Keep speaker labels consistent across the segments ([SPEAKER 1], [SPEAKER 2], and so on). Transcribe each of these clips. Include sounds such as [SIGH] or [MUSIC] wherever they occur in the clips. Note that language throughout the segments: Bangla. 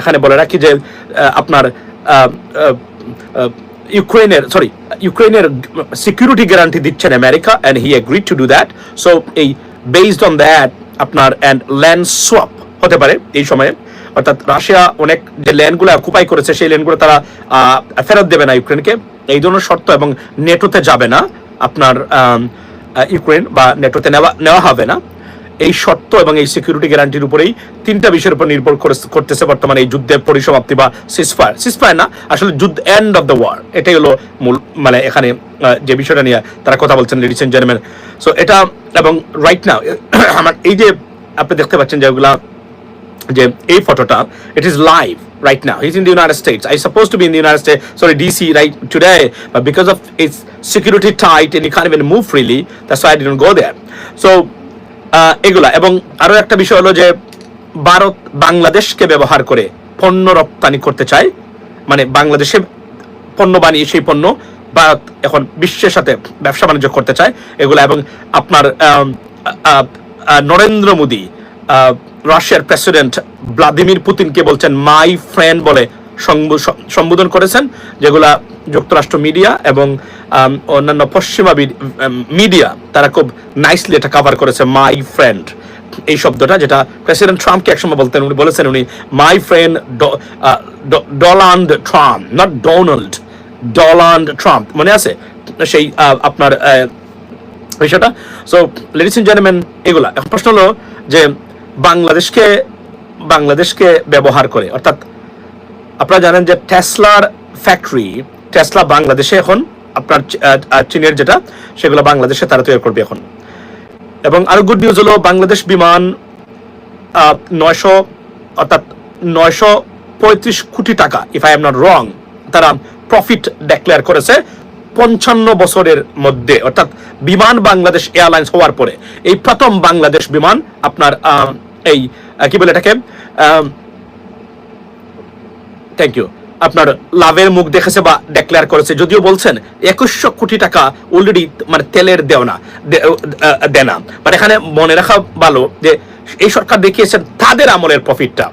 [SPEAKER 1] এখানে বলে রাখি যে আপনার ইউক্রেনের সরি ইউক্রেনের সিকিউরিটি গ্যারান্টি দিচ্ছেন America and he agree to do that so এই বেসড অন দ্যাট আপনার অ্যান্ড ল্যান্ড সোয়াপ হতে পারে এই সময়ে। অর্থাৎ রাশিয়া অনেক যে ল্যান্ডগুলো অকুপাই করেছে, সেই ল্যান্ডগুলো তারা ফেরত দেবে না ইউক্রেনকে এই ধরনের শর্ত, এবং নেটোতে যাবে না। আপনার ইউক্রেন বা নেটোতে নেওয়া নেওয়া হবে না। এই শর্ত এবং এই সিকিউরিটি গ্যারান্টির উপরেই তিনটা বিষয়ের উপর নির্ভর করতেছে বর্তমানে এই যুদ্ধের পরিসমাপ্তি বা সিসফায়ার সিসফায়ার না, আসলে যুদ্ধ এন্ড অফ দ্য ওয়ার এটাই হলো মূল মানে এখানে যে বিষয়টা নিয়ে তারা কথা বলছেন লেডিস এন্ড জেন্টলম্যান সো এটা, এবং রাইট নাও [COUGHS] আমার এই যে আপনি দেখতে পাচ্ছেন যে যেগুলা যে এই ফটোটা it is live right now he's in the united states i supposed to be in the united states, sorry dc right today, but because of its security tight and you can't even move freely, that's why i didn't go there so এগুলা। এবং আরও একটা বিষয় হলো যে ভারত বাংলাদেশকে ব্যবহার করে পণ্য রপ্তানি করতে চায়। মানে বাংলাদেশে পণ্য বানিয়ে, সেই পণ্য ভারত এখন বিশ্বের সাথে ব্যবসা বাণিজ্য করতে চায়। এগুলো এবং আপনার নরেন্দ্র মোদী রাশিয়ার প্রেসিডেন্ট ভ্লাদিমির পুতিনকে বলছেন, মাই ফ্রেন্ড বলে সম্বোধন করেছেন, যেগুলা যুক্তরাষ্ট্র মিডিয়া এবং অন্যান্য পশ্চিমা মিডিয়া, তারা খুব নাইসলি এটা কভার করেছে মাই ফ্রেন্ড এই শব্দটা যেটা প্রেসিডেন্ট ট্রাম্পকে একসময় বলতেন, উনি বলেছেন, উনি my friend Donald Trump not Donald Donald Trump. মনে আছে? সেই আপনার বিষয়টা? সো লেডিস এন্ড জেন্টলম্যান এগুলা। প্রশ্ন হলো যে, বাংলাদেশকে বাংলাদেশকে ব্যবহার করে, অর্থাৎ আপনারা জানেন যে টেসলার ফ্যাক্টরি, টেসলা বাংলাদেশে এখন আপনার চীনের যেটা, সেগুলো বাংলাদেশে তারা তৈরি করবে এখন। এবং আরও গুড নিউজ হলো, বাংলাদেশ বিমান নয়শো, অর্থাৎ নয়শো পঁয়ত্রিশ কোটি টাকা if I am not wrong তারা প্রফিট ডিক্লেয়ার করেছে পঞ্চান্ন বছরের মধ্যে। অর্থাৎ বিমান বাংলাদেশ এয়ারলাইন্স হওয়ার পরে, এই প্রথম বাংলাদেশ বিমান আপনার এই কি বলে এটাকে থ্যাংক ইউ আপনার লাভের মুখ দেখেছে বা ডিক্লেয়ার করেছে, যদিও বলছেন একুশশো কোটি টাকা অলরেডি মানে তেলের দেওনা দে- দেনা মানে এখানে মনে রাখা ভালো যে এই সরকার দেখিয়েছেন তাদের আমলের প্রফিটটা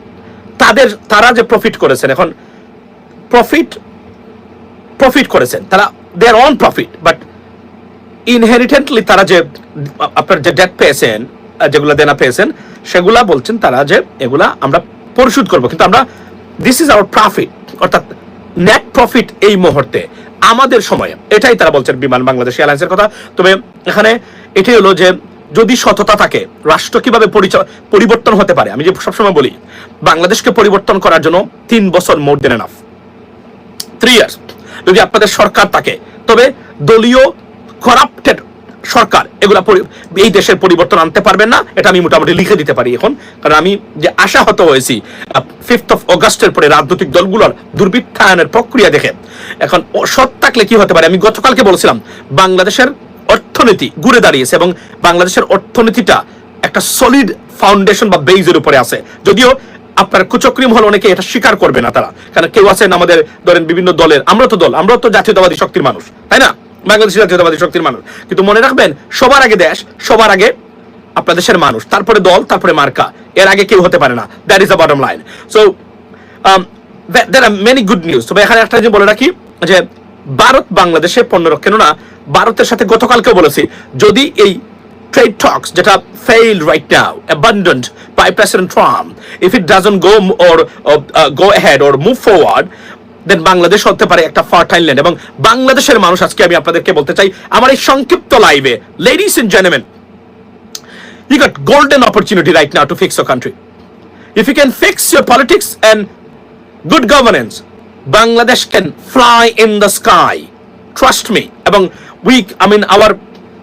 [SPEAKER 1] তাদের, তারা যে প্রফিট করেছেন, এখন প্রফিট প্রফিট করেছেন। তারা there on profit but inherently তারা যে, আপনার যে ডেট পেয়েছেন যেগুলো দেনা পেয়েছেন, সেগুলা বলছেন তারা যে এগুলা আমরা পরিশোধ করব। কিন্তু আমরা দিস ইজ আওয়ার প্রফিট অর্থাৎ নেট প্রফিট এই মুহূর্তে, আমাদের সময়ে। এটাই তারা বলছেন বিমান বাংলাদেশ এয়ারলাইন্সের কথা। তবে এখানে এটাই হলো যে, যদি সততা থাকে, রাষ্ট্র কীভাবে পরিবর্তন হতে পারে, আমি যে সবসময় বলি, বাংলাদেশকে পরিবর্তন করার জন্য তিন বছর more than enough three years যদি আপনাদের সরকার থাকে, তবে দলীয় করাপ্টেড সরকার এগুলা এই দেশের পরিবর্তন আনতে পারবেন না, এটা আমি মোটামুটি লিখে দিতে পারি এখন। কারণ আমি যে আশাহত হয়েছি ফিফথ অফ অগাস্টের পরে রাজনৈতিক দলগুলোর দুর্বৃত্তায়নের প্রক্রিয়া দেখে। এখন সৎ থাকলে কি হতে পারে? আমি গতকালকে বলেছিলাম, বাংলাদেশের অর্থনীতি ঘুরে দাঁড়িয়েছে এবং বাংলাদেশের অর্থনীতিটা একটা সলিড ফাউন্ডেশন বা বেইজের উপরে আছে। যদিও আপনার কুচক্রিম হল অনেকে এটা স্বীকার করবে না তারা। কারণ কেউ আছেন আমাদের, ধরেন বিভিন্ন দলের আমরা তো দল আমরা তো জাতীয়তাবাদী শক্তির মানুষ, তাই না? বাংলাদেশ জাতীয়তাবাদী শক্তির মানুষ। কিন্তু মনে রাখবেন সবার আগে দেশ সবার আগে আপনার দেশের মানুষ তারপরে দল তারপরে মার্কা। এর আগে কেউ হতে পারে না। That is the bottom line so there are many good news তবে এখানে একটা যে বলে রাখি যে ভারত বাংলাদেশে পণ্য রক- কেননা ভারতের সাথে গতকালকেও বলেছি যদি এই trade talks that are failed right now, if it doesn't go m- or, or uh, go ahead or move forward, দেন বাংলাদেশ হতে পারে একটা ফার্টাইল ল্যান্ড এবং বাংলাদেশের মানুষ আজকে আমি আপনাদেরকে বলতে চাই আমার এই সংক্ষিপ্ত লাইভে ladies and gentleman you got golden opportunity right now to fix your country. If you can fix your politics and good governance, Bangladesh can fly in the sky. Trust me. এবং we, I mean, our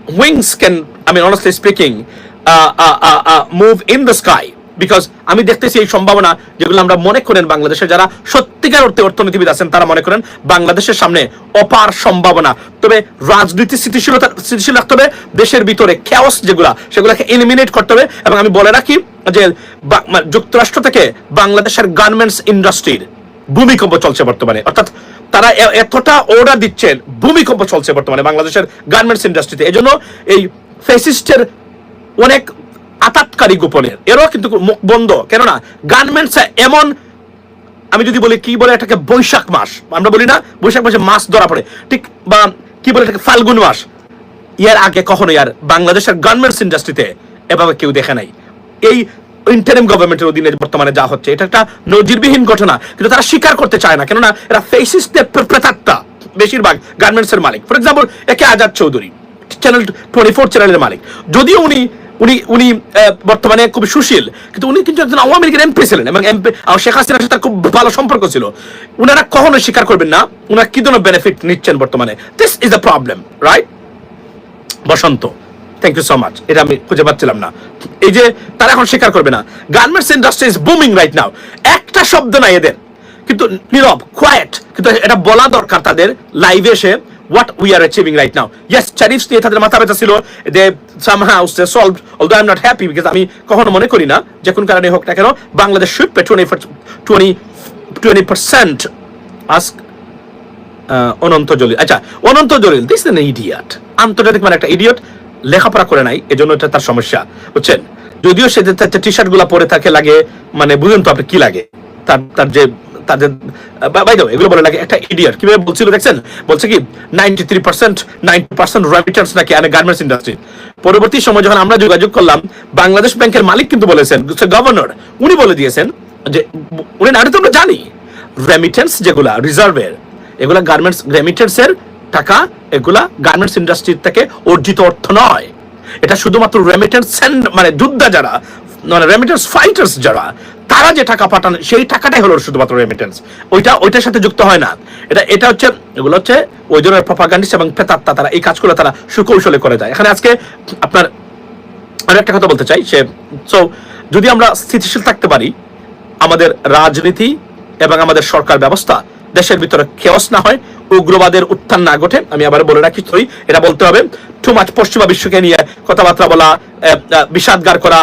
[SPEAKER 1] wings can, I mean, honestly speaking, uh, uh, uh, uh, move in the sky. Because আমি দেখতেছি এই সম্ভাবনা যেগুলো আমরা মনে করেন বাংলাদেশের যারা সত্যিকার অর্থে অর্থনীতিবিদ আছেন, তারা মনে করেন বাংলাদেশের সামনে অপার সম্ভাবনা। তবে রাজনীতি স্থিতিশীলতা স্থিতিশীল রাখতে হবে, দেশের ভিতরে খেয়াস যেগুলা, সেগুলোকে এলিমিনেট করতে হবে। এবং আমি বলে রাখি যে যুক্তরাষ্ট্র থেকে বাংলাদেশের গার্মেন্টস ইন্ডাস্ট্রির ভূমিকম্প চলছে বর্তমানে। অর্থাৎ তারা এতটা অর্ডার দিচ্ছেন ভূমিকম্প চলছে বর্তমানে বাংলাদেশের গার্মেন্টস ইন্ডাস্ট্রিতে এজন্য এই ফেসিস্টের অনেক আতাতকারী গোপনের এরও কিন্তু মুখ বন্ধ। কেননা গার্মেন্টস এমন, আমি যদি বলি কি বলে এটাকে, বৈশাখ মাস। আমরা বলি না, বৈশাখ মাসে মাছ ধরা পড়ে। ঠিক বা কি বলে এটাকে, ফাল্গুন মাস। ইয়ার আগে কখনো ইয়ার বাংলাদেশের গার্মেন্টস ইন্ডাস্ট্রিতে এভাবে কেউ দেখে নাই। এই ইন্টারিম গভর্নমেন্টের অধীনে বর্তমানে যা হচ্ছে, এটা একটা নজিরবিহীন ঘটনা। কিন্তু তারা স্বীকার করতে চায় না। কেননা এরা ফেসিস্টের প্রেতাত্মা বেশিরভাগ গার্মেন্টসের মালিক। For example A K Azad Chowdhury channel twenty four চ্যানেলের মালিক। যদিও উনি উনি উনি বর্তমানে খুব সুশীল। কিন্তু উনি কিন্তু একজন আওয়ামী লীগের এমপি ছিলেন এবং এমপি শেখ হাসিনার সাথে খুব ভালো সম্পর্ক ছিল। উনারা কখনো স্বীকার করবেন না কি ধরনের বেনিফিট নিচ্ছেন বর্তমানে? This is the problem right Basanta thank you so much এটা আমি খুঁজে পাচ্ছিলাম না। এই যে তারা এখন স্বীকার করবে না। Garments industry is booming right now একটা শব্দ নাই এদের। কিন্তু নীরব কোয়াইট কিন্তু এটা বলা দরকার তাদের। লাইভে এসে what we are achieving right now yes tariffs নিয়ে তাদের মাথা ব্যথা ছিল। যে somehow they solve although I am not happy আমি কখনো মনে করি না যে কোন কারণে হোক না কেন Bangladesh pay twenty twenty twenty percent ask uh, Ananta Jalil. আচ্ছা Ananta Jalil this an idiot আন্তর্জাতিক মানে একটা ইডিয়ট লেখাপড়া করে নাই এজন্য এটা তার সমস্যা। বুঝছেন? যদিও সে টি শার্টগুলা পরে থাকে লাগে মানে বুঝুন তো আপনি কি লাগে। তার তার যে তাদের এগুলো বলে লাগে একটা ইডিয়ট কীভাবে বলছিল দেখছেন? বলছে কি ninety three percent ninety percent remittance নাকি আনে গার্মেন্টস ইন্ডাস্ট্রি পরবর্তী সময় যখন আমরা যোগাযোগ করলাম, বাংলাদেশ ব্যাংকের মালিক কিন্তু বলেছেন গভর্নর উনি বলে দিয়েছেন যে, উনি না তো আমরা জানি। রেমিটেন্স যেগুলা রিজার্ভের এগুলা গার্মেন্টস রেমিটেন্সের টাকা, এগুলা গার্মেন্টস ইন্ডাস্ট্রি থেকে অর্জিত অর্থ নয়। এটা শুধুমাত্র রেমিটেন্স মানে যোদ্ধা যারা মানে রেমিটেন্স ফাইটার্স যারা তারা যে টাকা পাঠান, সেই টাকাটাই হলো শুধুমাত্র রেমিটেন্স ওইটা, ওইটার সাথে যুক্ত হয় না। এটা এটা হচ্ছে, এগুলো হচ্ছে ওই ধরনের প্রপাগান্ডিস্ট এবং প্রেতাত্মা তারা, এই কাজগুলো তারা সুকৌশলে করে যায় এখানে আজকে আপনার আমি একটা কথা বলতে চাই, সে সো যদি আমরা স্থিতিশীল থাকতে পারি, আমাদের রাজনীতি এবং আমাদের সরকার ব্যবস্থা দেশের ভিতরে খেয়স না হয়, উগ্রবাদের উত্থান না ঘটে, আমি আবার বলে রাখি তুই এটা বলতে হবে টু মাছ পশ্চিমা বিশ্বকে নিয়ে কথাবার্তা বলা বিষাদগার করা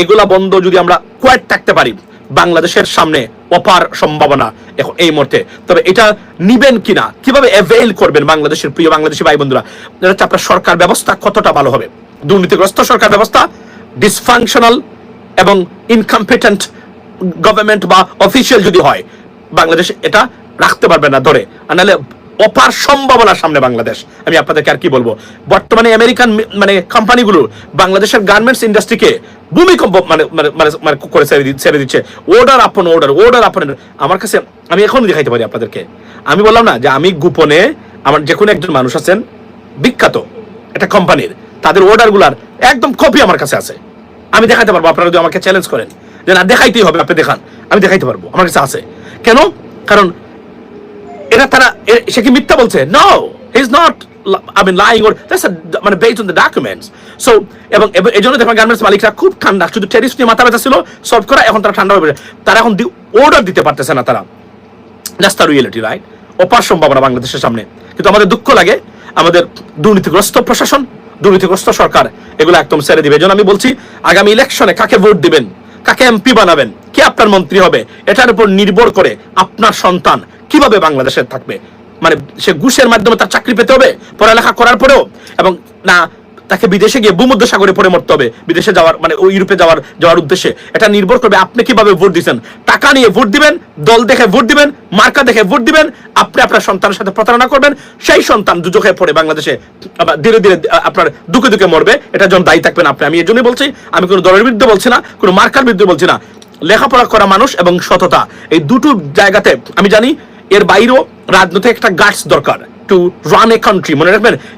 [SPEAKER 1] এগুলা বন্ধ যদি আমরা কোয়াইট থাকতে পারি, বাংলাদেশের সামনে অপার সম্ভাবনা এখন এই মুহূর্তে। তবে এটা নিবেন কিনা, কীভাবে অ্যাভেল করবেন বাংলাদেশের প্রিয় বাংলাদেশি ভাই বন্ধুরা হচ্ছে আপনার সরকার ব্যবস্থা কতটা ভালো হবে? দুর্নীতিগ্রস্ত সরকার ব্যবস্থা ডিসফাংশনাল এবং ইনকম্পিটেন্ট গভর্নমেন্ট বা অফিসিয়াল যদি হয়, বাংলাদেশ এটা রাখতে পারবে না ধরে। আর নাহলে অপার সম্ভাবনার সামনে বাংলাদেশ। আমি আপনাদেরকে আর কি বলব? বর্তমানে আমেরিকান মানে কোম্পানিগুলো বাংলাদেশের গার্মেন্টস ইন্ডাস্ট্রিকে ভূমিকম্প মানে মানে মানে মানে করে ছেড়ে দিচ্ছে। অর্ডার আপন অর্ডার অর্ডার আপন আমার কাছে, আমি এখনই দেখাইতে পারি আপনাদেরকে। আমি বললাম না যে আমি গোপনে আমার যে কোনো একজন মানুষ আছেন, বিখ্যাত একটা কোম্পানির তাদের অর্ডারগুলার একদম কপি আমার কাছে আছে। আমি দেখাতে পারব, আপনারা যদি আমাকে চ্যালেঞ্জ করেন। যে না, দেখাইতেই হবে, আপনি দেখান। আমি দেখাইতে পারব, আমার কাছে আছে। কেন? কারণ এটা তারা সে কি মিথ্যা বলছে? No not I mean lying or মানে based on the documents so এবং এই জন্য দেখবেন গার্মেন্টস মালিকরা খুব ঠান্ডা। শুধু টেরিস নিয়ে মাথা ব্যথা ছিল সলভ করা এখন তারা ঠান্ডা তারা এখন অর্ডার দিতে পারতেছে না তারা। দ্য রিয়েলিটি রাইট অপার সম্ভাবনা বাংলাদেশের সামনে। কিন্তু আমাদের দুঃখ লাগে, আমাদের দুর্নীতিগ্রস্ত প্রশাসন, দুর্নীতিগ্রস্ত সরকার, এগুলো একদম ছেড়ে দিবে। আমি বলছি, আগামী ইলেকশনে কাকে ভোট দিবেন? কাকে এমপি বানাবেন? কে আপনার মন্ত্রী হবে? এটার উপর নির্ভর করে আপনার সন্তান কীভাবে বাংলাদেশে থাকবে? মানে সে ঘুষের মাধ্যমে তার চাকরি পেতে হবে? পড়ালেখা করার পরেও? এবং না তাকে বিদেশে গিয়ে ভূমধ্য সাগরে পড়ে মরতে হবে। বিদেশে যাওয়ার মানে ওই ইউরোপে যাওয়ার যাওয়ার উদ্দেশ্যে। এটা নির্ভর করবে আপনি কীভাবে ভোট দিচ্ছেন। টাকা নিয়ে ভোট দিবেন, দল দেখে ভোট দিবেন, মার্কা দেখে ভোট দিবেন, আপনি আপনার সন্তানের সাথে প্রতারণা করবেন, সেই সন্তান দুচোখে পড়ে বাংলাদেশে ধীরে ধীরে আপনার দুঃখে দুঃখে মরবে। এটা যখন দায়ী থাকবেন আপনি। আমি এই জন্যই বলছি, আমি কোনো দলের বিরুদ্ধে বলছি না, কোনো মার্কার বিরুদ্ধে বলছি না। লেখাপড়া করা মানুষ এবং সততা, এই দুটো জায়গাতে, আমি জানি, এর বাইরেও রাজনৈতিক একটা গার্ডস দরকার। To run a country মনে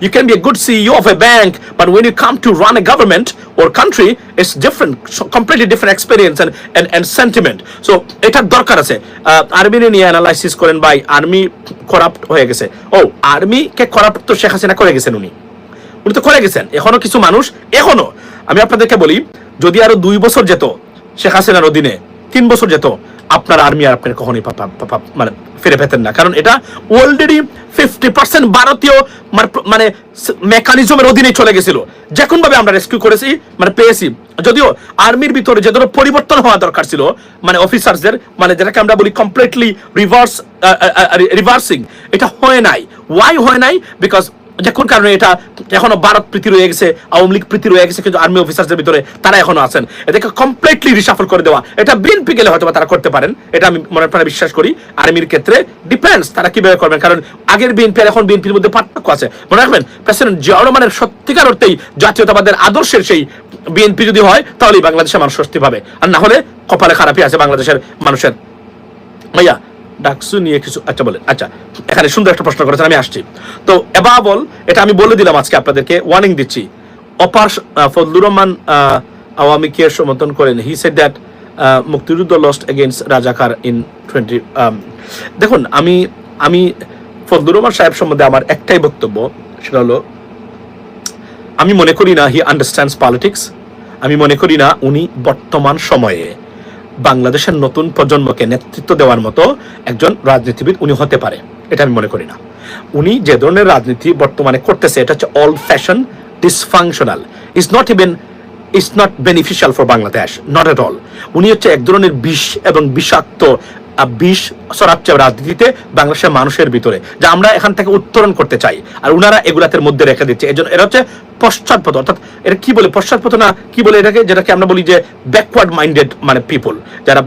[SPEAKER 1] you can be a good CEO of a bank but when you come to run a government or country it's different so completely different experience and and, and sentiment so এটার দরকার আছে আর্মি নিয়ে অ্যানালাইসিস করেন ভাই আর্মি করাপ্ট হয়ে গেছে ও আর্মি কে করাপ্ট তো শেখ হাসিনা করে গেছেন উনি উনি তো করে গেছেন এখনও কিছু মানুষ এখনও আমি আপনাদেরকে বলি যদি আরও দুই বছর যেত শেখ হাসিনার অধীনে তিন বছর যেত আপনার আর্মি আর আপনার কখনই মানে ফিরে পেতেন না। কারণ এটা অলরেডি ফিফটি পার্সেন্ট ভারতীয় মানে মেকানিজমের অধীনে চলে গেছিল। যখন ভাবে আমরা রেস্কিউ করেছি মানে পেয়েছি। যদিও আর্মির ভিতরে যে ধরনের পরিবর্তন হওয়া দরকার ছিল মানে অফিসারদের মানে যেটাকে আমরা বলি কমপ্লিটলি রিভার্স রিভার্সিং এটা হয় নাই। ওয়াই হয় নাই? বিকজ যে কোন কারণে এটা এখনও ভারত প্রীতি রয়ে গেছে, আওয়ামী লীগ প্রীতি রয়ে গেছে, কিন্তু আর্মি অফিসারদের ভিতরে তারা এখনও আছেন। এদেরকে কমপ্লিটলি রিসাফল করে দেওয়া। এটা বিএনপি গেলে হয়তো তারা করতে পারেন, এটা আমি মনে প্রাণে বিশ্বাস করি। আর্মির ক্ষেত্রে ডিপেন্ডস তারা কীভাবে করবেন? কারণ আগের বিএনপি আর এখন বিএনপির মধ্যে পার্থক্য আছে। মনে রাখবেন প্রেসিডেন্ট জিয়া রহমানের সত্যিকার অর্থেই জাতীয়তাবাদের আদর্শের সেই বিএনপি যদি হয়, তাহলেই বাংলাদেশের মানুষ স্বস্তি পাবে। আর না হলে কপালে খারাপই আছে বাংলাদেশের মানুষের। ভাইয়া ডাকসু নিয়ে কিছু আচ্ছা বলেন আচ্ছা এখানে সুন্দর একটা প্রশ্ন করেছেন, আমি আসছি। তো এবাবল এটা আমি বলে দিলাম আজকে আপনাদেরকে ওয়ার্নিং দিচ্ছি। অপার ফজলুর রহমান আওয়ামীকে সমর্থন করেন। হি সেড দ্যাট মুক্তিযুদ্ধ লস্ট এগেইনস্ট রাজাকার ইন টোয়েন্টি দেখুন, আমি আমি ফজলুর রহমান সাহেব সম্বন্ধে আমার একটাই বক্তব্য, সেটা হলো, আমি মনে করি না হি আন্ডারস্ট্যান্ডস পলিটিক্স আমি মনে করি না উনি বর্তমান সময়ে। বাংলাদেশের নতুন প্রজন্মকে নেতৃত্ব দেওয়ার মতো একজন রাজনীতিবিদ উনি হতে পারে। এটা আমি মনে করি না। উনি যে ধরনের রাজনীতি বর্তমানে করতেছে, এটা হচ্ছে all fashion dysfunctional is not even is not beneficial for Bangladesh not at all উনি হচ্ছে এক ধরনের বিষ এবং বিষাক্ত বিষ ছড়াচ্ছে রাজনীতিতে বাংলাদেশের মানুষের ভিতরে, যা আমরা এখান থেকে উত্তরণ করতে চাই। আর উনারা এগুলাতের মধ্যে রেখে দিচ্ছে। এজন্য এরা হচ্ছে পশ্চাৎপদ, অর্থাৎ এটা কি বলে, পশ্চাৎপদ না, কি বলে এটাকে, যেটাকে আমরা বলি যে ব্যাকওয়ার্ড মাইন্ডেড মানে পিপল যারা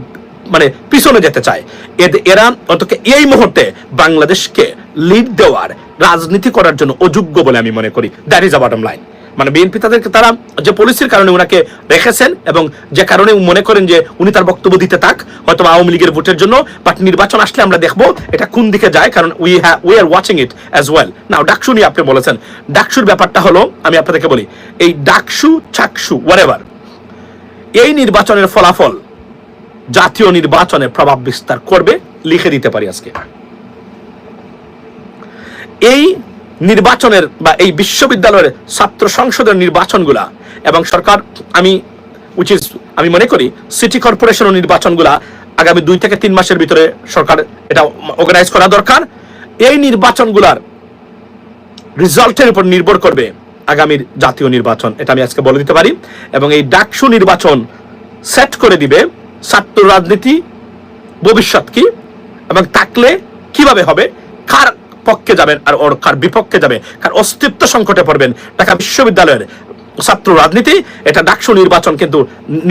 [SPEAKER 1] মানে পিছনে যেতে চায়। এদ- এরা অন্তত এই মুহূর্তে বাংলাদেশকে লিড দেওয়ার, রাজনীতি করার জন্য অযোগ্য বলে আমি মনে করি। That is a bottom line মানে বিএনপি তাদেরকে তারা যে পলিসির কারণে ওনাকে রেখেছেন এবং যে কারণে মনে করেন যে উনি তার বক্তব্য দিতে থাক হয়তো আওয়ামী লীগের ভোটের জন্য বাট নির্বাচন আসলে আমরা দেখব এটা কোন দিকে যায়, কারণ we have we are watching it as well now DUCSU নিয়ে আপনি বলেছেন, ডাকসুর ব্যাপারটা হলো, আমি আপনাদেরকে বলি, এই ডাকসু, চাকসু ওয়ারেভার এই নির্বাচনের ফলাফল জাতীয় নির্বাচনে প্রভাব বিস্তার করবে, লিখে দিতে পারি আজকে। এই নির্বাচনের বা এই বিশ্ববিদ্যালয়ের ছাত্র সংসদের নির্বাচনগুলা এবং সরকার, আমি উইচ আমি মনে করি সিটি কর্পোরেশন নির্বাচনগুলা আগামী দুই থেকে তিন মাসের ভিতরে সরকার এটা অর্গানাইজ করা দরকার। এই নির্বাচনগুলার রেজাল্টের উপর নির্ভর করবে আগামীর জাতীয় নির্বাচন, এটা আমি আজকে বলে দিতে পারি। এবং এই ডাকসু নির্বাচন সেট করে দিবে ছাত্র রাজনীতি ভবিষ্যৎ কি এবং থাকলে কীভাবে হবে, কার পক্ষে যাবেন আর ওর কার বিপক্ষে যাবে, কার অস্তিত্ব সংকটে পড়বেন, ঢাকা বিশ্ববিদ্যালয়ের ছাত্র রাজনীতি, এটা ডাকসু নির্বাচন কিন্তু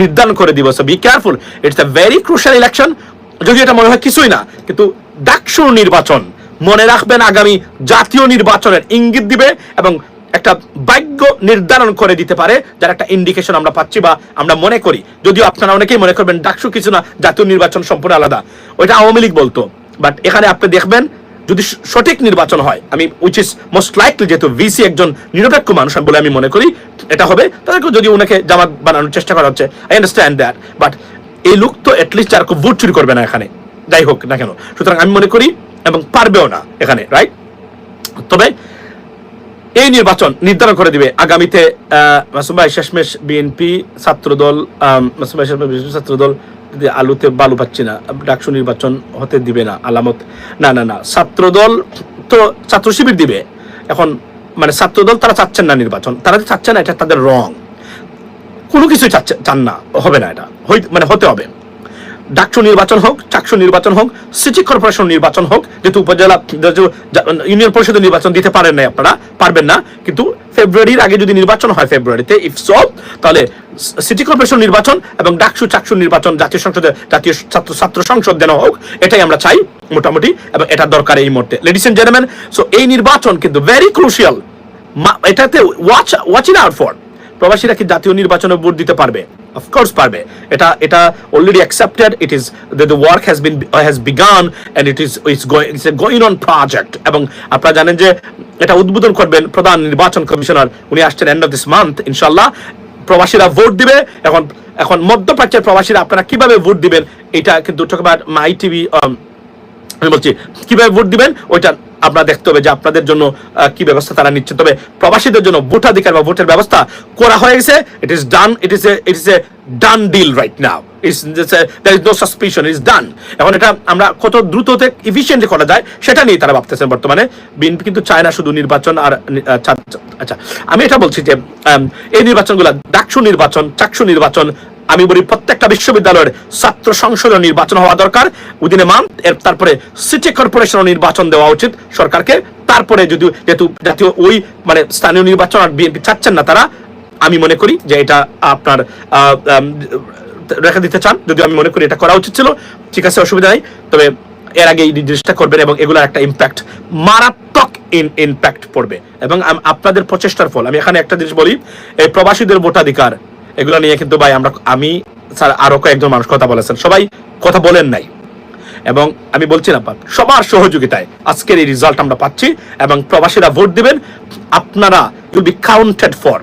[SPEAKER 1] নির্ধারণ করে দিব be careful it's a very crucial election যদি এটা মনে হয় কিছুই না, কিন্তু ডাকসু নির্বাচন, মনে রাখবেন আগামী জাতীয় নির্বাচনের ইঙ্গিত দিবে এবং একটা ভাগ্য নির্ধারণ করে দিতে পারে, যার একটা ইন্ডিকেশন আমরা পাচ্ছি বা আমরা মনে করি। যদিও আপনারা অনেকেই মনে করবেন ডাকসু কিছু না, জাতীয় নির্বাচন সম্পূর্ণ আলাদা, ওইটা আওয়ামী লীগ বলতো বাট এখানে আপনি দেখবেন যদি সঠিক নির্বাচন হয়, আমি উইচ ইস মোস্ট লাইকলি যেহেতু ভিসি একজন নিরপেক্ষ মানুষ বলে আমি মনে করি, এটা হবে। তাদেরকে যদি ওনাকে জামাত বানানোর চেষ্টা করা হচ্ছে আই আন্ডারস্ট্যান্ড দ্যাট বাট এই লোক তো অ্যাটলিস্ট আর খুব ভোট চুরি করবে না এখানে, যাই হোক না কেন। সুতরাং আমি মনে করি এবং পারবেও না এখানে রাইট তবে এই নির্বাচন নির্ধারণ করে দিবে আগামীতে মাসুম ভাই, শেষমেশ বিএনপি ছাত্রদল মাসুম ভাই, শেষমেশ ছাত্রদল আলুতে বালু পাচ্ছি না, ডাকসু নির্বাচন হতে দিবে না, আলামত। না না না, ছাত্রদল তো ছাত্র শিবির দিবে। এখন মানে ছাত্রদল তারা চাচ্ছেন না নির্বাচন, তারা চাচ্ছে না, এটা তাদের রং। কোনো কিছুই চাচ্ছে চান না, হবে না এটা। মানে হতে হবে। ডাকসু নির্বাচন হোক, চাকসু নির্বাচন হোক, সিটি কর্পোরেশন নির্বাচন হোক, যেহেতু উপজেলা ইউনিয়ন পরিষদের নির্বাচন দিতে পারেন না আপনারা, পারবেন না। কিন্তু ফেব্রুয়ারির আগে যদি নির্বাচন হয় ফেব্রুয়ারিতে ইফ সো তাহলে সিটি কর্পোরেশন নির্বাচন এবং ডাকসু, চাকসু নির্বাচন জাতীয় সংসদে, জাতীয় ছাত্র ছাত্র সংসদ যেন হোক, এটাই আমরা চাই মোটামুটি এবং এটা দরকার এই মুহূর্তে। লেডিস এন্ড জেন্টলম্যান সো এই নির্বাচন কিন্তু ভেরি ক্রুশিয়াল এটাতে watch watch in out for প্রবাসীরা কি জাতীয় নির্বাচনে ভোট দিতে পারবে? অফকোর্স পারবে। এটা এটা already accepted it is the work has been has begun and it is it's it's a going on project এবং আপনারা জানেন যে এটা উদ্বোধন করবেন প্রধান নির্বাচন কমিশনার। উনি আসছেন এন্ড অফ দিস মান্থ ইনশাল্লাহ প্রবাসীরা ভোট দিবে। এখন এখন মধ্যপ্রাচ্যের প্রবাসীরা আপনারা কীভাবে ভোট দিবেন? এটা কিন্তু মাই টিভি আমি বলছি, কীভাবে ভোট দিবেন? ওইটা আপনারা দেখতে হবে যে আপনাদের জন্য কি ব্যবস্থা তারা নিচ্ছে। তবে প্রবাসীদের জন্য ভোটাধিকার বা ভোটের ব্যবস্থা করা হয়ে গেছে। It is done it is it is a done deal right now is no suspicion is done এখন এটা আমরা কত দ্রুত ইফিসিয়েন্টলি করা যায় সেটা নিয়ে তারা ভাবতেছেন বর্তমানে। বিএনপি কিন্তু চায় না শুধু নির্বাচন আর নি- আহ, ছা- ছা- আচ্ছা। আমি এটা বলছি যে এই নির্বাচনগুলো ডাকসু নির্বাচন চাকসু নির্বাচন আমি বলি প্রত্যেকটা বিশ্ববিদ্যালয়ের ছাত্র সংসদ নির্বাচন হওয়া দরকার। উদিনে মান্থ এর তারপরে সিটি কর্পোরেশন নির্বাচন দেওয়া উচিত সরকারকে। তারপরে যদি যেহেতু জাতীয় ওই মানে স্থানীয় নির্বাচন আর বিএনপি চাচ্ছেন না তারা, আমি মনে করি যে এটা আপনার রেখে দিতে চান। যদি আমি মনে করি এটা করা উচিত ছিল, ঠিক আছে, অসুবিধা নেই। তবে এর আগে এই জিনিসটা করবেন এবং এগুলোর একটা ইম্প্যাক্ট মারাত্মক ইম্প্যাক্ট পড়বে। এবং আপনাদের প্রচেষ্টার ফল। আমি এখানে একটা জিনিস বলি, এই প্রবাসীদের ভোটাধিকার এগুলো নিয়ে কিন্তু ভাই আমরা, আমি, স্যার, আরও কয়েকজন মানুষ কথা বলেছেন। সবাই কথা বলেন নাই। এবং আমি বলছি না সবার সহযোগিতায় আজকের এই রেজাল্ট আমরা পাচ্ছি এবং প্রবাসীরা ভোট দিবেন। আপনারা will be counted for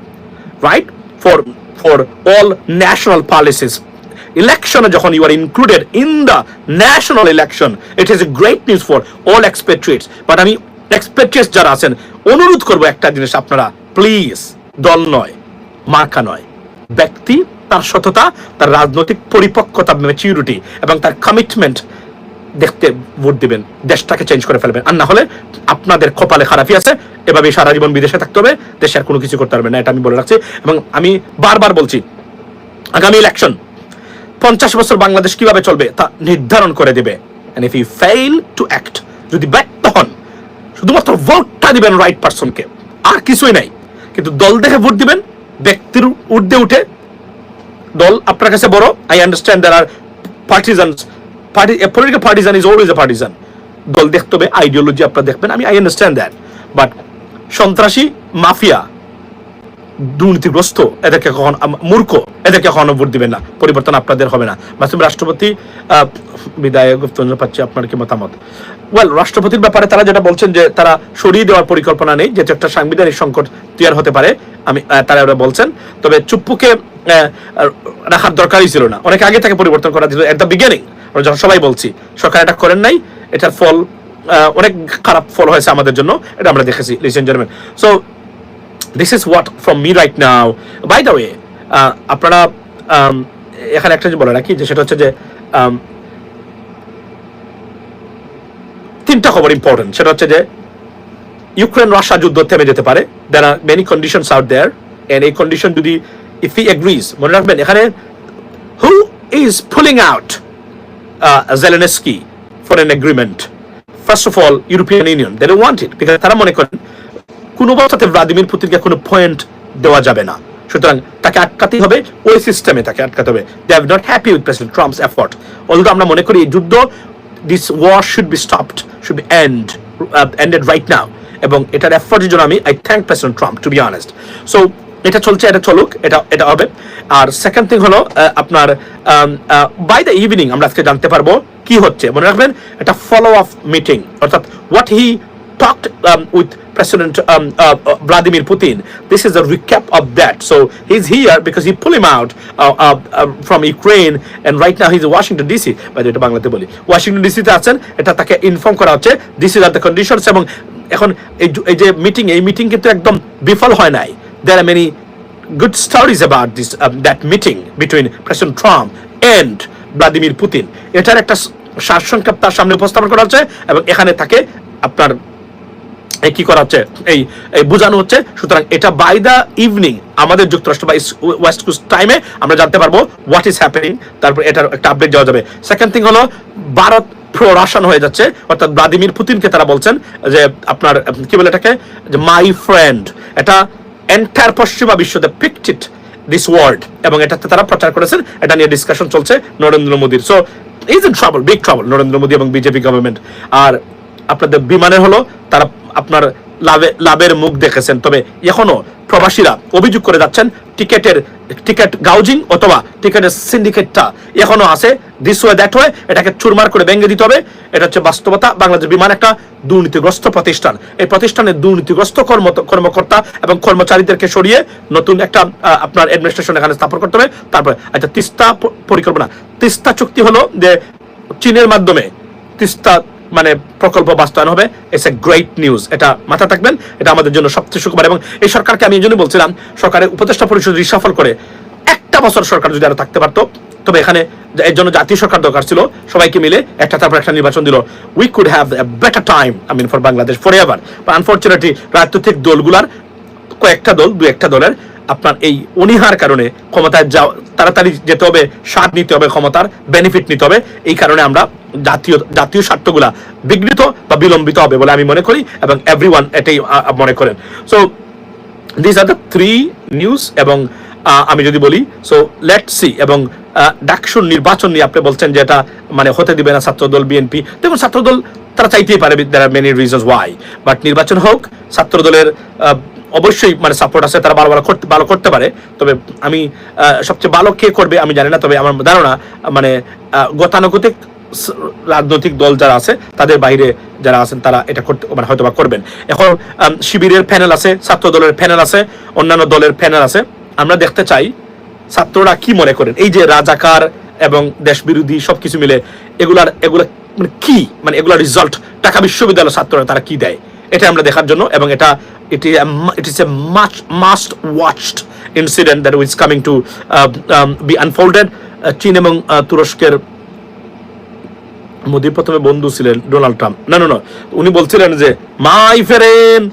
[SPEAKER 1] right for for all national policies ইলেকশনে যখন you are included in the national election it is a great news for all expatriates but আমি এক্সপেট্রিয়েটস যারা আছেন, অনুরোধ করব একটা জিনিস আপনারা প্লিজ দল নয়, মার্কা নয়। ব্যক্তি, তার সততা, তার রাজনৈতিক পরিপক্কতা ম্যাচিউরিটি এবং তার কমিটমেন্ট দেখতে ভোট দিবেন, দেশটাকে চেঞ্জ করে ফেলবেন। আর না হলে আপনাদের কপালে খারাপই আছে এভাবে সারা জীবন বিদেশে থাকতে হবে, দেশে আর কোনো কিছু করতে পারবেন না, এটা আমি বলে রাখছি। এবং আমি বারবার বলছি, আগামী ইলেকশন পঞ্চাশ বছর বাংলাদেশ কীভাবে চলবে তা নির্ধারণ করে দেবে। If you fail to act যদি ব্যর্থ হন, শুধুমাত্র ভোটটা দিবেন রাইট পারসনকে আর কিছুই নাই। কিন্তু দল দেখে ভোট দিবেন ব্যক্তির ঊর্ধ্বে উঠে দল আপনার কাছে বড়। I understand there are partisan party political partisan is always a partisan দল দেখতে হবে আইডিওলজি আপনারা দেখবেন আমি আই আন্ডারস্ট্যান্ড দ্যাট বাট সন্ত্রাসী মাফিয়া দুর্নীতিগ্রস্ত এদেরকে কখন মূর্খ এদেরকে কখনো ভোট দিবেন না। পরিবর্তন আপনাদের হবে না। মাসুম রাষ্ট্রপতি আহ, বিদায় গুপ্তঞ্জ পাচ্ছি আপনার কি মতামত? ওয়েল রাষ্ট্রপতির ব্যাপারে তারা যেটা বলছেন যে তারা সরিয়ে দেওয়ার পরিকল্পনা নেই যেটা একটা সাংবিধানিক সংকট তৈরি হতে পারে। আমি তারা ওরা বলছেন। তবে চুপ্পুকে রাখার দরকারই ছিল না। অনেক আগে থেকে পরিবর্তন করা ছিল এট দ্য বিগিনিং যখন সবাই বলছি, সরকার এটা করেন নাই, এটার ফল অনেক খারাপ ফল হয়েছে আমাদের জন্য, এটা আমরা দেখেছি listen German so this is what from me right now by the way আপনারা এখানে একটা বলে রাখি, যে সেটা হচ্ছে যে তিনটা খবর ইম্পর্টেন্ট সেটা হচ্ছে যে ইউক্রেন রাশিয়া যুদ্ধ থেমে যেতে পারে। There are many conditions out there and এই কন্ডিশন যদি ইফ হি এগ্রিজ মনে রাখবেন, এখানে who is pulling out Zelensky for an agreement first of all European Union they want it because তারা মনে করেন, কোনো অবস্থাতে ভ্লাদিমির পুতিনকে কোনো পয়েন্ট দেওয়া যাবে না। সুতরাং তাকে আটকাতেই হবে, ওই সিস্টেমে তাকে আটকাতে হবে। They have not happy with President Trump's effort already আমরা মনে করি, এই যুদ্ধ this war should be stopped should be end ended right now এবং এটার এফোর্টের জন্য আমি I thank President Trump to be honest so এটা চলছে এটা চলুক এটা এটা হবে আর সেকেন্ড থিং হলো আপনার বাই দ্য ইভিনিং আমরা আজকে জানতে পারব কি হচ্ছে মনে রাখবেন এটা ফলো আপ মিটিং অর্থাৎ what he talked um, with President um, uh, uh, Vladimir Putin. This is a recap of that. So he's here because he pulled him out uh, uh, uh, from Ukraine, and right now he's in Washington DC. By the way, বাংলাতে বলি ওয়াশিংটন ডিসিতে আছেন এটা তাকে ইনফর্ম করা হচ্ছে this is are the conditions এবং এখন এই এই যে মিটিং এই মিটিং কিন্তু একদম বিফল হয় নাই। There are many good stories this um, that meeting between President Trump and Vladimir Putin. এটার একটা সারসংক্ষেপ তার সামনে উপস্থাপন করা হচ্ছে এবং এখানে তাকে আপনার এই কি করা হচ্ছে এই এই বোঝানো হচ্ছে। সুতরাং এটা বাই দ্য ইভিনিং আমাদের যুক্তরাষ্ট্র বা ওয়েস্ট কোস্ট টাইমে আমরা জানতে পারব হোয়াট ইজ হ্যাপেনিং তারপর এটার একটা আপডেট দেওয়া যাবে। সেকেন্ড থিং হলো ভারত প্রো হয়ে যাচ্ছে। অর্থাৎ ভ্লাদিমির পুতিনকে তারা বলছেন যে আপনার, কি বলে এটাকে? যে মাই ফ্রেন্ড এটা এন্টায়ার পশ্চিমা বিশ্বতে পিকটিট দিস ওয়ার্ল্ড এবং এটাতে তারা প্রচার করেছেন। এটা নিয়ে ডিসকাশন চলছে নরেন্দ্র মোদীর। So is in trouble big trouble Narendra Modi এবং বিজেপি গভর্নমেন্ট আর আপনাদের বিমানে হলো, তারা আপনার লাভে, লাভের মুখ দেখেছেন। তবে এখনও প্রবাসীরা অভিযোগ করে যাচ্ছেন, টিকেটের, টিকেট গাউজিং অথবা টিকেটের সিন্ডিকেটটা এখনও আছে। দিস ওয়ে দ্যাট ওয়ে এটাকে চুরমার করে ভেঙে দিতে হবে। এটা হচ্ছে বাস্তবতা। বাংলাদেশ বিমান একটা দুর্নীতিগ্রস্ত প্রতিষ্ঠান। এই প্রতিষ্ঠানের দুর্নীতিগ্রস্ত কর্ম কর্মকর্তা এবং কর্মচারীদেরকে সরিয়ে নতুন একটা আপনার অ্যাডমিনিস্ট্রেশন এখানে স্থাপন করতে হবে। তারপরে আচ্ছা তিস্তা পরিকল্পনা। তিস্তা চুক্তি হলো যে চীনের মাধ্যমে তিস্তা মানে প্রকল্প বাস্তবায়ন হবে। ইটস এ গ্রেট নিউজ এটা মাথা থাকবেন। এটা আমাদের জন্য সবচেয়ে সুখবর এবং এই সরকারকে আমি এই জন্য বলছিলাম, সরকারের উপদেষ্টা পরিষদ রিসাফল করে, একটা বছর সরকার যদি আরও থাকতে পারতো, তবে এখানে এর জন্য জাতীয় সরকার দরকার ছিল, সবাইকে মিলে একটা তারপর একটা নির্বাচন দিল। We could have a better time I mean for Bangladesh forever unfortunately রাজনৈতিক দলগুলার কয়েকটা দল দু একটা দলের আপনার এই অনীহার কারণে ক্ষমতায় যাওয়া তাড়াতাড়ি যেতে হবে স্বাদ নিতে হবে ক্ষমতার বেনিফিট নিতে হবে। এই কারণে আমরা জাতীয় জাতীয় স্বার্থগুলা বিঘ্নিত বা বিলম্বিত হবে বলে আমি মনে করি এবং এভরিওয়ান এটাই আহ, মনে করেন। So this are the three news এবং আমি যদি বলি সো লেট সি এবং ডাকসুর নির্বাচন নিয়ে আপনি বলছেন যে এটা মানে হতে দিবে না ছাত্রদল বিএনপি দেখুন ছাত্রদল তারা চাইতেই পারে there are many reasons why but নির্বাচন হোক ছাত্রদলের অবশ্যই মানে সাপোর্ট আছে, তারা ভালো ভালো করতে ভালো করতে পারে। তবে আমি সবচেয়ে ভালো কে করবে আমি জানি না, তবে আমার ধারণা মানে গতানুগতিক রাজনৈতিক দল যারা আছে, তাদের বাইরে যারা আছেন, তারা এটা করতে মানে হয়তো বা করবেন। এখন শিবিরের প্যানেল আছে, ছাত্র দলের প্যানেল আছে, অন্যান্য দলের প্যানেল আছে। আমরা দেখতে চাই ছাত্ররা কি মনে করেন? এই যে রাজাকার এবং দেশ বিরোধী সবকিছু মিলে এগুলার, এগুলা মানে কি? মানে এগুলার রেজাল্ট ঢাকা বিশ্ববিদ্যালয়ের ছাত্ররা তারা কি দেয়? এটা আমরা দেখার জন্য, এবং এটা it is a much must watched incident that is coming to be unfolded China এবং তুরস্কের মোদীর প্রথমে বন্ধু ছিলেন ডোনাল্ড ট্রাম্প। না না না, উনি বলছিলেন যে, my friend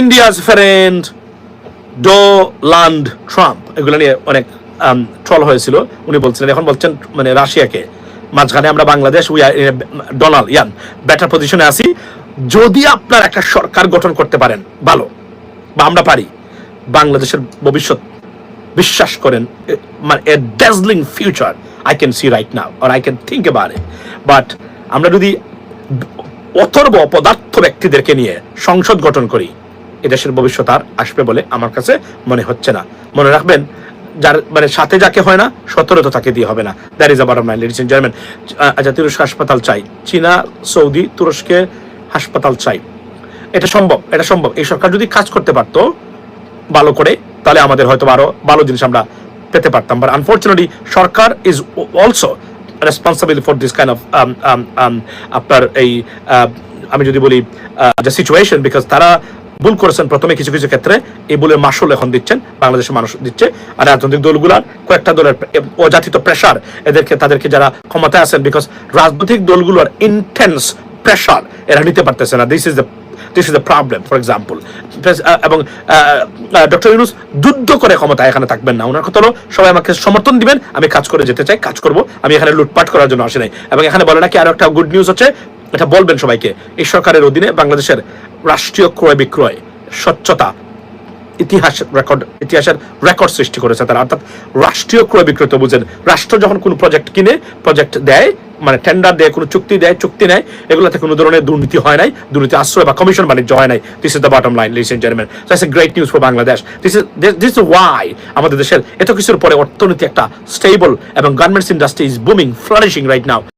[SPEAKER 1] India's friend, Donald Trump. এগুলো নিয়ে অনেক ট্রল হয়েছিল। উনি বলছিলেন, এখন বলছেন মানে রাশিয়াকে। মাঝখানে আমরা বাংলাদেশ উই ডোনাল্ড ইয়ান বেটার পজিশনে আছি। যদি আপনার একটা সরকার গঠন করতে পারেন, ভালো, বা আমরা পারি, বাংলাদেশের ভবিষ্যৎ বিশ্বাস করেন মানে a dazzling future I can see right now R I can think about but আমরা যদি অথর্ব অপদার্থ ব্যক্তিদেরকে নিয়ে সংসদ গঠন করি এদেশের ভবিষ্যৎ আর আসবে বলে আমার কাছে মনে হচ্ছে না। মনে রাখবেন যার মানে সাথে যাকে হয় না, সতেরো তো তাকে দিয়ে হবে না। দ্যাট ইজ আবার মাই লেডিস এন্ড জেন্টলম্যান আচ্ছা তুরস্ক হাসপাতাল চাই। চীনা, সৌদি তুরস্কে হাসপাতাল চাই। এটা সম্ভব এটা সম্ভব। এই সরকার যদি কাজ করতে পারতো, ভালো করে, তাহলে আমাদের হয়তো আরও ভালো জিনিস আমরা পেতে পারতাম। But unfortunately Sarkar is also responsible for this kind of আপনার এই আমি যদি বলি সিচুয়েশন বিকজ তারা ভুল করেছেন প্রথমে কিছু কিছু ক্ষেত্রে, এই ভুলের মাসুল এখন দিচ্ছেন, বাংলাদেশের মানুষ দিচ্ছে। আর রাজনৈতিক দলগুলার কয়েকটা দলের অযাচিত প্রেশার এদেরকে, তাদেরকে যারা ক্ষমতায় আছেন বিকজ রাজনৈতিক দলগুলোর ইন্টেন্স প্রেশার এরা নিতে পারতেছে না। This is this is the problem for example এবং ডক্টর ইউনুস যুদ্ধ করে ক্ষমতা এখানে থাকবেন না। ওনার কথা হলো, সবাই আমাকে সমর্থন দিবেন, আমি কাজ করে যেতে চাই, কাজ করব, আমি এখানে লুটপাট করার জন্য আসি নাই। এবং এখানে বলে নাকি আরও একটা গুড নিউজ হচ্ছে এটা বলবেন সবাইকে, এই সরকারের অধীনে বাংলাদেশের রাষ্ট্রীয় ক্রয় বিক্রয় স্বচ্ছতা ইতিহাস রেকর্ড ইতিহাসের রেকর্ড সৃষ্টি করেছে তারা। অর্থাৎ রাষ্ট্রীয় ক্রয় বিক্রয় তো বুঝেন, রাষ্ট্র যখন কোনো প্রজেক্ট কিনে প্রজেক্ট দেয় মানে টেন্ডার দেয়, কোনো চুক্তি দেয়, চুক্তি নেয় এগুলোতে কোনো ধরনের দুর্নীতি হয় নাই, দুর্নীতি আশ্রয় বা কমিশন বাণিজ্য হয় নাই। This is the bottom line ladies and gentleman so it's a great news for Bangladesh this is this is why আমাদের দেশের এত কিছুর পরে অর্থনীতি একটা স্টেবল এবং garments industry is booming flourishing right now